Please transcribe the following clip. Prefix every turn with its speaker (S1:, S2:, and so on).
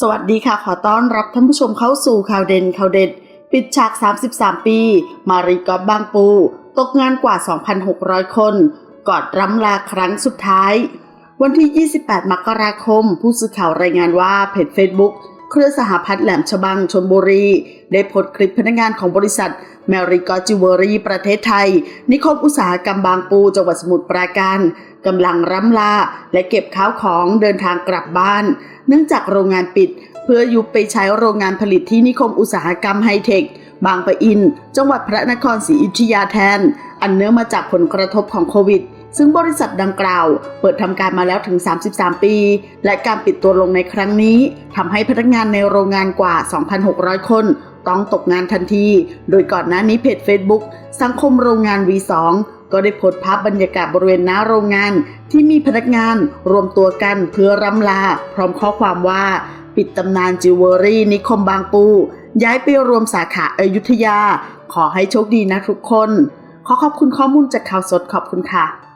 S1: สวัสดีค่ะ ขอต้อนรับท่านผู้ชมเข้าสู่ข่าวเด่นข่าวเด็ด ปิดฉาก 33 ปี มารีกอบบางปู ตกงานกว่า 2,600 คน กอดรำลาครั้งสุดท้าย วันที่ 28 มกราคม ผู้สื่อข่าวรายงานว่าเพจ Facebook เครือสหพัฒน์แหลมฉบังชนบุรี ได้โพสต์คลิปพนักงานของบริษัทแมริกอจิวเวอรี่ประเทศไทย นิคมอุตสาหกรรมบางปูจังหวัดสมุทรปราการกำลังร่ำลาและเก็บข้าวของเดินทางกลับบ้าน เนื่องจากโรงงานปิด เพื่อยุบไปใช้โรงงานผลิตที่นิคมอุตสาหกรรมไฮเทค บางปะอิน จังหวัดพระนครศรีอยุธยาแทน อันเนื่องมาจากผลกระทบของโควิด ซึ่งบริษัทดังกล่าว เปิดทำการมาแล้วถึง 33 ปี และการปิดตัวลงในครั้งนี้ทำให้พนักงานในโรงงานกว่า 2,600 คนต้องตกงานทันที โดยก่อนหน้านี้เพจ Facebook สังคมโรงงาน V2 ก็ได้โพสต์ภาพบรรยากาศบริเวณหน้าโรงงาน ที่มีพนักงานรวมตัวกันเพื่อรำลา พร้อมข้อความว่า ปิดตำนานจิวเวลรี่นิคมบางปู ย้ายไปรวมสาขาอายุทยา ขอให้โชคดีนะทุกคน ขอขอบคุณข้อมูลจากข่าวสดขอบคุณค่ะ